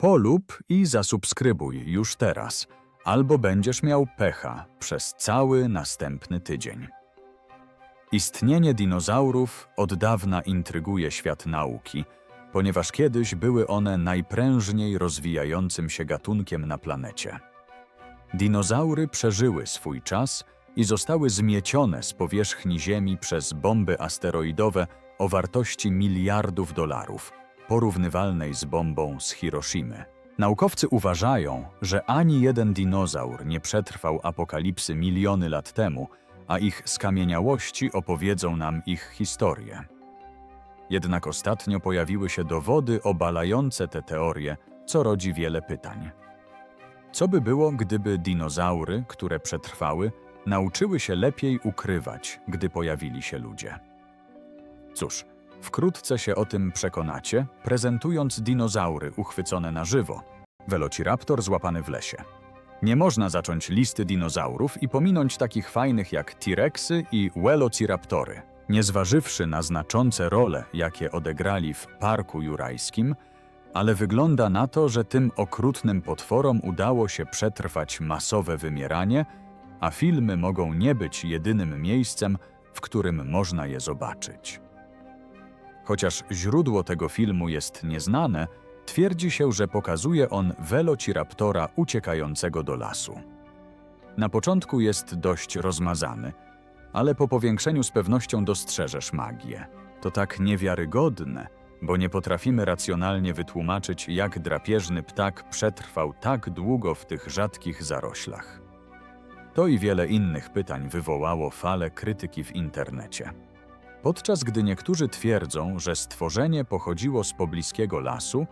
Polub i zasubskrybuj już teraz, albo będziesz miał pecha przez cały następny tydzień. Istnienie dinozaurów od dawna intryguje świat nauki, ponieważ kiedyś były one najprężniej rozwijającym się gatunkiem na planecie. Dinozaury przeżyły swój czas i zostały zmiecione z powierzchni Ziemi przez bomby asteroidowe o wartości miliardów dolarów, porównywalnej z bombą z Hiroshimy. Naukowcy uważają, że ani jeden dinozaur nie przetrwał apokalipsy miliony lat temu, a ich skamieniałości opowiedzą nam ich historię. Jednak ostatnio pojawiły się dowody obalające te teorie, co rodzi wiele pytań. Co by było, gdyby dinozaury, które przetrwały, nauczyły się lepiej ukrywać, gdy pojawili się ludzie? Cóż, wkrótce się o tym przekonacie, prezentując dinozaury uchwycone na żywo. Velociraptor złapany w lesie. Nie można zacząć listy dinozaurów i pominąć takich fajnych jak T-Rexy i Velociraptory. Nie zważywszy na znaczące role, jakie odegrali w Parku Jurajskim, ale wygląda na to, że tym okrutnym potworom udało się przetrwać masowe wymieranie, a filmy mogą nie być jedynym miejscem, w którym można je zobaczyć. Chociaż źródło tego filmu jest nieznane, twierdzi się, że pokazuje on Velociraptora uciekającego do lasu. Na początku jest dość rozmazany, ale po powiększeniu z pewnością dostrzeżesz magię. To tak niewiarygodne, bo nie potrafimy racjonalnie wytłumaczyć, jak drapieżny ptak przetrwał tak długo w tych rzadkich zaroślach. To i wiele innych pytań wywołało falę krytyki w internecie. Podczas gdy niektórzy twierdzą, że stworzenie pochodziło z pobliskiego lasu,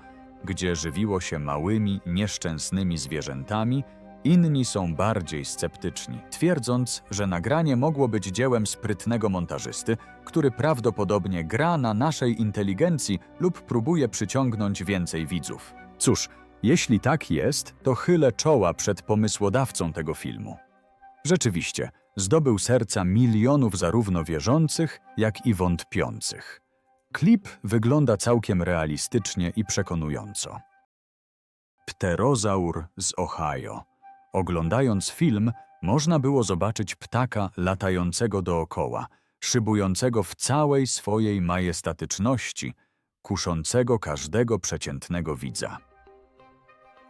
gdzie żywiło się małymi, nieszczęsnymi zwierzętami, inni są bardziej sceptyczni, twierdząc, że nagranie mogło być dziełem sprytnego montażysty, który prawdopodobnie gra na naszej inteligencji lub próbuje przyciągnąć więcej widzów. Cóż, jeśli tak jest, to chylę czoła przed pomysłodawcą tego filmu. Rzeczywiście, zdobył serca milionów zarówno wierzących, jak i wątpiących. Klip wygląda całkiem realistycznie i przekonująco. Pterozaur z Ohio. Oglądając film, można było zobaczyć ptaka latającego dookoła, szybującego w całej swojej majestatyczności, kuszącego każdego przeciętnego widza.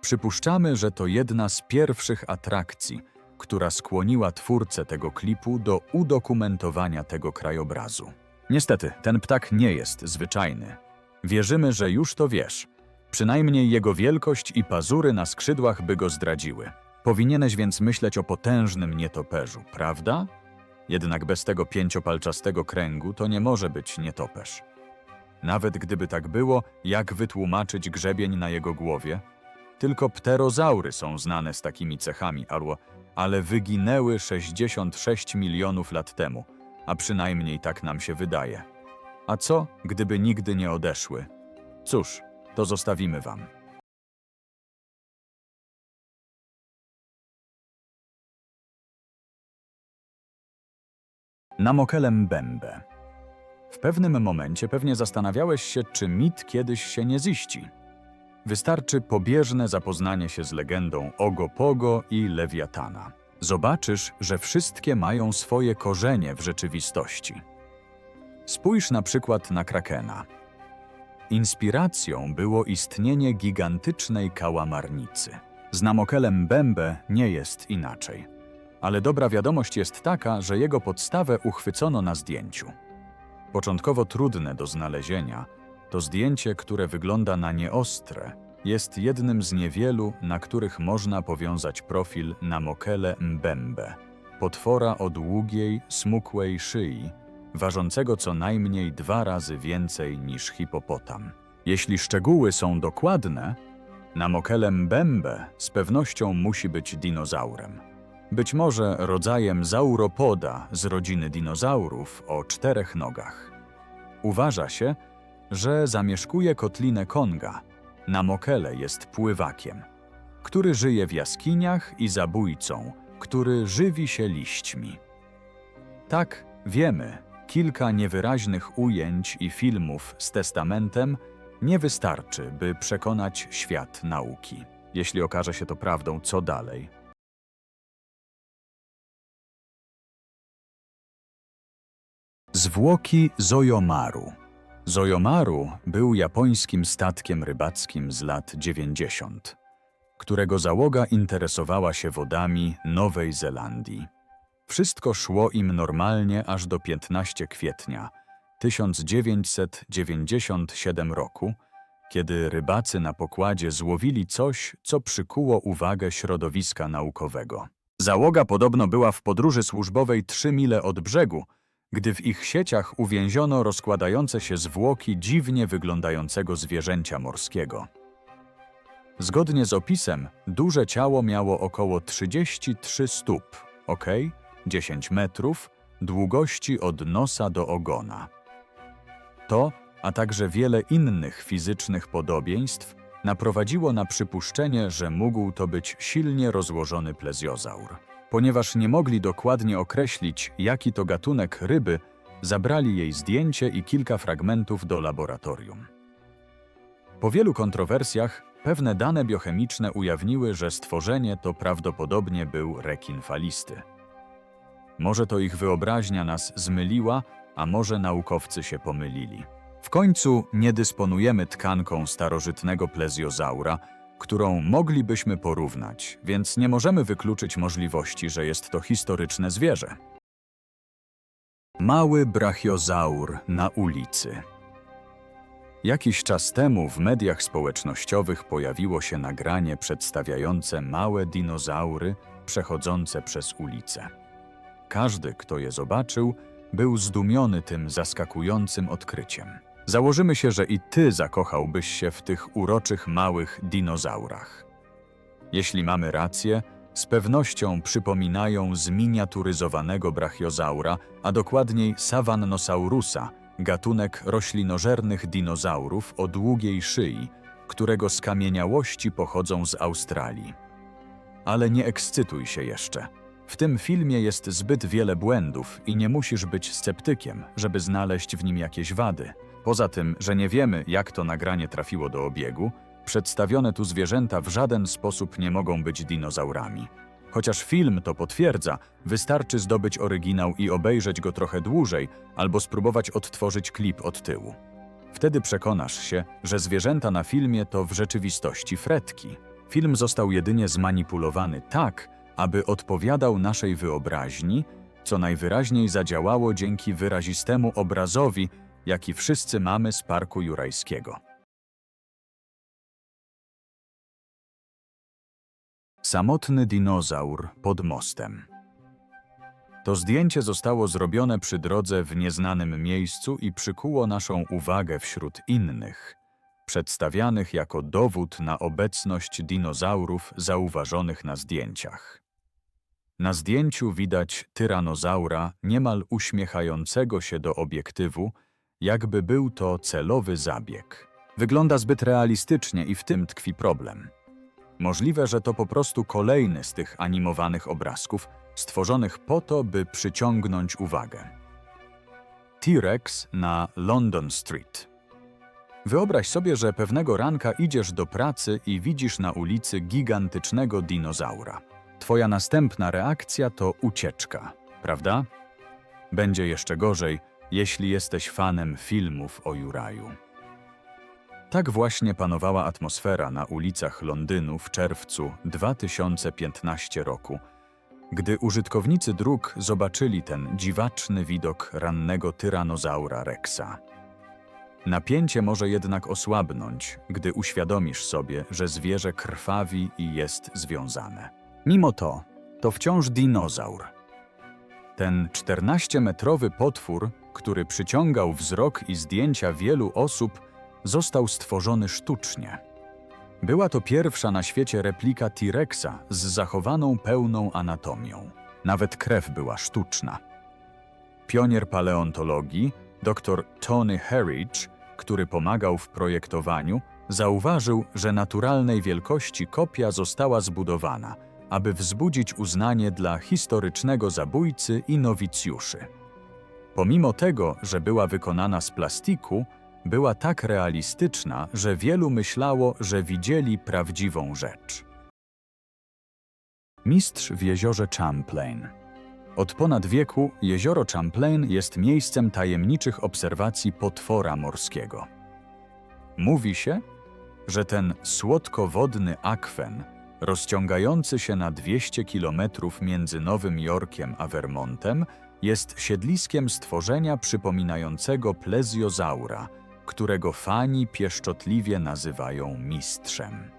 Przypuszczamy, że to jedna z pierwszych atrakcji, która skłoniła twórcę tego klipu do udokumentowania tego krajobrazu. Niestety, ten ptak nie jest zwyczajny. Wierzymy, że już to wiesz. Przynajmniej jego wielkość i pazury na skrzydłach by go zdradziły. Powinieneś więc myśleć o potężnym nietoperzu, prawda? Jednak bez tego pięciopalczastego kręgu to nie może być nietoperz. Nawet gdyby tak było, jak wytłumaczyć grzebień na jego głowie? Tylko pterozaury są znane z takimi cechami, albo, ale wyginęły 66 milionów lat temu, a przynajmniej tak nam się wydaje. A co, gdyby nigdy nie odeszły? Cóż, to zostawimy wam. Namokelem Bembe. W pewnym momencie pewnie zastanawiałeś się, czy mit kiedyś się nie ziści. Wystarczy pobieżne zapoznanie się z legendą Ogopogo i Lewiatana. Zobaczysz, że wszystkie mają swoje korzenie w rzeczywistości. Spójrz na przykład na Krakena. Inspiracją było istnienie gigantycznej kałamarnicy. Z Namokelem Bembe nie jest inaczej. Ale dobra wiadomość jest taka, że jego podstawę uchwycono na zdjęciu. Początkowo trudne do znalezienia, to zdjęcie, które wygląda na nieostre, jest jednym z niewielu, na których można powiązać profil Namokele Mbembe, potwora o długiej, smukłej szyi, ważącego co najmniej dwa razy więcej niż hipopotam. Jeśli szczegóły są dokładne, Namokele Mbembe z pewnością musi być dinozaurem. Być może rodzajem zauropoda z rodziny dinozaurów o czterech nogach. Uważa się, że zamieszkuje kotlinę Konga. Namokele jest pływakiem, który żyje w jaskiniach i zabójcą, który żywi się liśćmi. Tak, wiemy, kilka niewyraźnych ujęć i filmów z testamentem nie wystarczy, by przekonać świat nauki. Jeśli okaże się to prawdą, co dalej? Zwłoki Zojomaru Zojomaru był japońskim statkiem rybackim z lat 90, którego załoga interesowała się wodami Nowej Zelandii. Wszystko szło im normalnie aż do 15 kwietnia 1997 roku, kiedy rybacy na pokładzie złowili coś, co przykuło uwagę środowiska naukowego. Załoga podobno była w podróży służbowej 3 mile od brzegu, gdy w ich sieciach uwięziono rozkładające się zwłoki dziwnie wyglądającego zwierzęcia morskiego. Zgodnie z opisem, duże ciało miało około 33 stóp, ok? 10 metrów, długości od nosa do ogona. To, a także wiele innych fizycznych podobieństw, naprowadziło na przypuszczenie, że mógł to być silnie rozłożony plezjozaur. Ponieważ nie mogli dokładnie określić, jaki to gatunek ryby, zabrali jej zdjęcie i kilka fragmentów do laboratorium. Po wielu kontrowersjach, pewne dane biochemiczne ujawniły, że stworzenie to prawdopodobnie był rekin falisty. Może to ich wyobraźnia nas zmyliła, a może naukowcy się pomylili. W końcu nie dysponujemy tkanką starożytnego plezjozaura, którą moglibyśmy porównać, więc nie możemy wykluczyć możliwości, że jest to historyczne zwierzę. Mały brachiozaur na ulicy. Jakiś czas temu w mediach społecznościowych pojawiło się nagranie przedstawiające małe dinozaury przechodzące przez ulicę. Każdy, kto je zobaczył, był zdumiony tym zaskakującym odkryciem. Założymy się, że i ty zakochałbyś się w tych uroczych małych dinozaurach. Jeśli mamy rację, z pewnością przypominają zminiaturyzowanego brachiozaura, a dokładniej Savannosaurusa, gatunek roślinożernych dinozaurów o długiej szyi, którego skamieniałości pochodzą z Australii. Ale nie ekscytuj się jeszcze. W tym filmie jest zbyt wiele błędów i nie musisz być sceptykiem, żeby znaleźć w nim jakieś wady. Poza tym, że nie wiemy, jak to nagranie trafiło do obiegu, przedstawione tu zwierzęta w żaden sposób nie mogą być dinozaurami. Chociaż film to potwierdza, wystarczy zdobyć oryginał i obejrzeć go trochę dłużej, albo spróbować odtworzyć klip od tyłu. Wtedy przekonasz się, że zwierzęta na filmie to w rzeczywistości fretki. Film został jedynie zmanipulowany tak, aby odpowiadał naszej wyobraźni, co najwyraźniej zadziałało dzięki wyrazistemu obrazowi, jaki wszyscy mamy z Parku Jurajskiego. Samotny dinozaur pod mostem. To zdjęcie zostało zrobione przy drodze w nieznanym miejscu i przykuło naszą uwagę wśród innych, przedstawianych jako dowód na obecność dinozaurów zauważonych na zdjęciach. Na zdjęciu widać tyranozaura niemal uśmiechającego się do obiektywu, jakby był to celowy zabieg. Wygląda zbyt realistycznie i w tym tkwi problem. Możliwe, że to po prostu kolejny z tych animowanych obrazków, stworzonych po to, by przyciągnąć uwagę. T-Rex na London Street. Wyobraź sobie, że pewnego ranka idziesz do pracy i widzisz na ulicy gigantycznego dinozaura. Twoja następna reakcja to ucieczka, prawda? Będzie jeszcze gorzej, jeśli jesteś fanem filmów o Juraju. Tak właśnie panowała atmosfera na ulicach Londynu w czerwcu 2015 roku, gdy użytkownicy dróg zobaczyli ten dziwaczny widok rannego tyranozaura Rexa. Napięcie może jednak osłabnąć, gdy uświadomisz sobie, że zwierzę krwawi i jest związane. Mimo to, to wciąż dinozaur. Ten 14-metrowy potwór, który przyciągał wzrok i zdjęcia wielu osób, został stworzony sztucznie. Była to pierwsza na świecie replika T-Rexa z zachowaną pełną anatomią. Nawet krew była sztuczna. Pionier paleontologii, dr Tony Herridge, który pomagał w projektowaniu, zauważył, że naturalnej wielkości kopia została zbudowana, aby wzbudzić uznanie dla historycznego zabójcy i nowicjuszy. Pomimo tego, że była wykonana z plastiku, była tak realistyczna, że wielu myślało, że widzieli prawdziwą rzecz. Mistrz w jeziorze Champlain. Od ponad wieku jezioro Champlain jest miejscem tajemniczych obserwacji potwora morskiego. Mówi się, że ten słodkowodny akwen, rozciągający się na 200 kilometrów między Nowym Jorkiem a Vermontem, jest siedliskiem stworzenia przypominającego plezjozaura, którego fani pieszczotliwie nazywają mistrzem.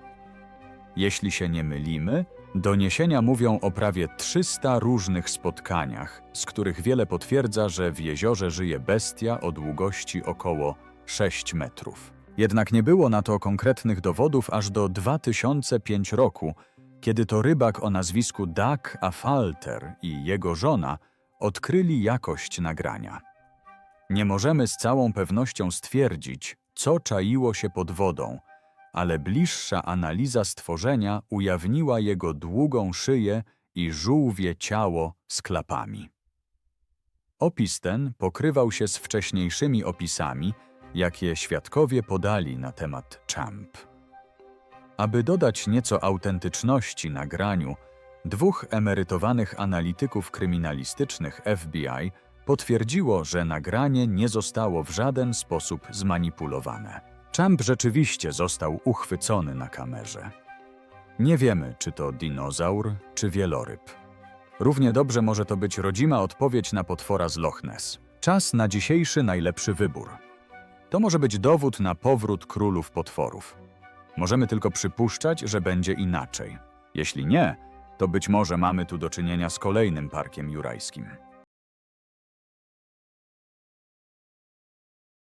Jeśli się nie mylimy, doniesienia mówią o prawie 300 różnych spotkaniach, z których wiele potwierdza, że w jeziorze żyje bestia o długości około 6 metrów. Jednak nie było na to konkretnych dowodów aż do 2005 roku, kiedy to rybak o nazwisku Doug Afalter i jego żona odkryli jakość nagrania. Nie możemy z całą pewnością stwierdzić, co czaiło się pod wodą, ale bliższa analiza stworzenia ujawniła jego długą szyję i żółwie ciało z klapami. Opis ten pokrywał się z wcześniejszymi opisami, jakie świadkowie podali na temat Champ. Aby dodać nieco autentyczności nagraniu, dwóch emerytowanych analityków kryminalistycznych FBI potwierdziło, że nagranie nie zostało w żaden sposób zmanipulowane. Champ rzeczywiście został uchwycony na kamerze. Nie wiemy, czy to dinozaur, czy wieloryb. Równie dobrze może to być rodzima odpowiedź na potwora z Loch Ness. Czas na dzisiejszy najlepszy wybór. To może być dowód na powrót królów potworów. Możemy tylko przypuszczać, że będzie inaczej. Jeśli nie, to być może mamy tu do czynienia z kolejnym parkiem jurajskim.